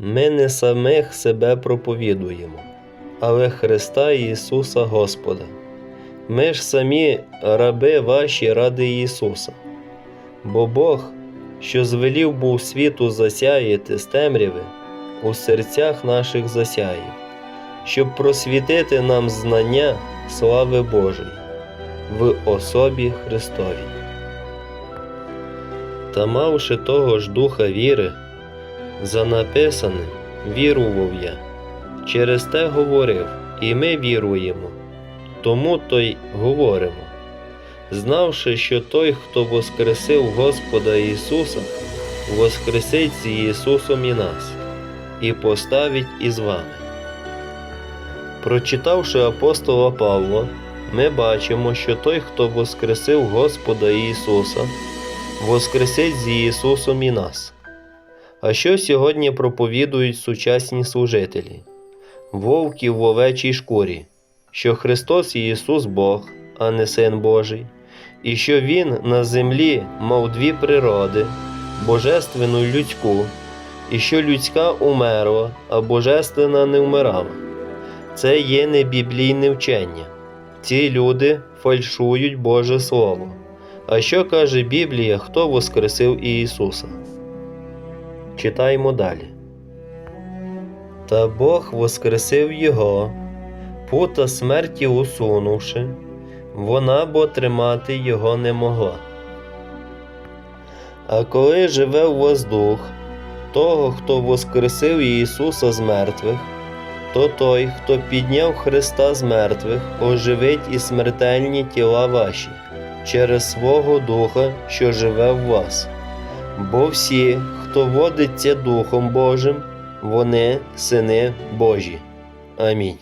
Ми не самих себе проповідуємо, але Христа Ісуса Господа. Ми ж самі раби ваші ради Ісуса. Бо Бог, що звелів був світу засяяти з темряви, у серцях наших засяє, щоб просвітити нам знання слави Божої в особі Христовій. Та мавши того ж духа віри, за написаним вірував я, через те говорив, і ми віруємо, тому то й говоримо, знавши, що той, хто воскресив Господа Ісуса, воскресить з Ісусом і нас, і поставить із вами. Прочитавши апостола Павла, ми бачимо, що той, хто воскресив Господа Ісуса, воскресить з Ісусом і нас. А що сьогодні проповідують сучасні служителі? Вовки в овечій шкурі, що Христос і Ісус Бог, а не Син Божий, і що Він на землі мав дві природи, божественну й людську, і що людська умерла, а божественна не вмирала. Це є не біблійне вчення. Ці люди фальшують Боже Слово. А що каже Біблія, хто воскресив Ісуса? Читаємо далі. Та Бог воскресив його, пута смерті усунувши, вона бо тримати його не могла. А коли живе у вас дух, того, хто воскресив Ісуса з мертвих, то той, хто підняв Христа з мертвих, оживить і смертельні тіла ваші через свого Духа, що живе в вас. Бо всі, хто водиться Духом Божим, вони сини Божі. Амінь.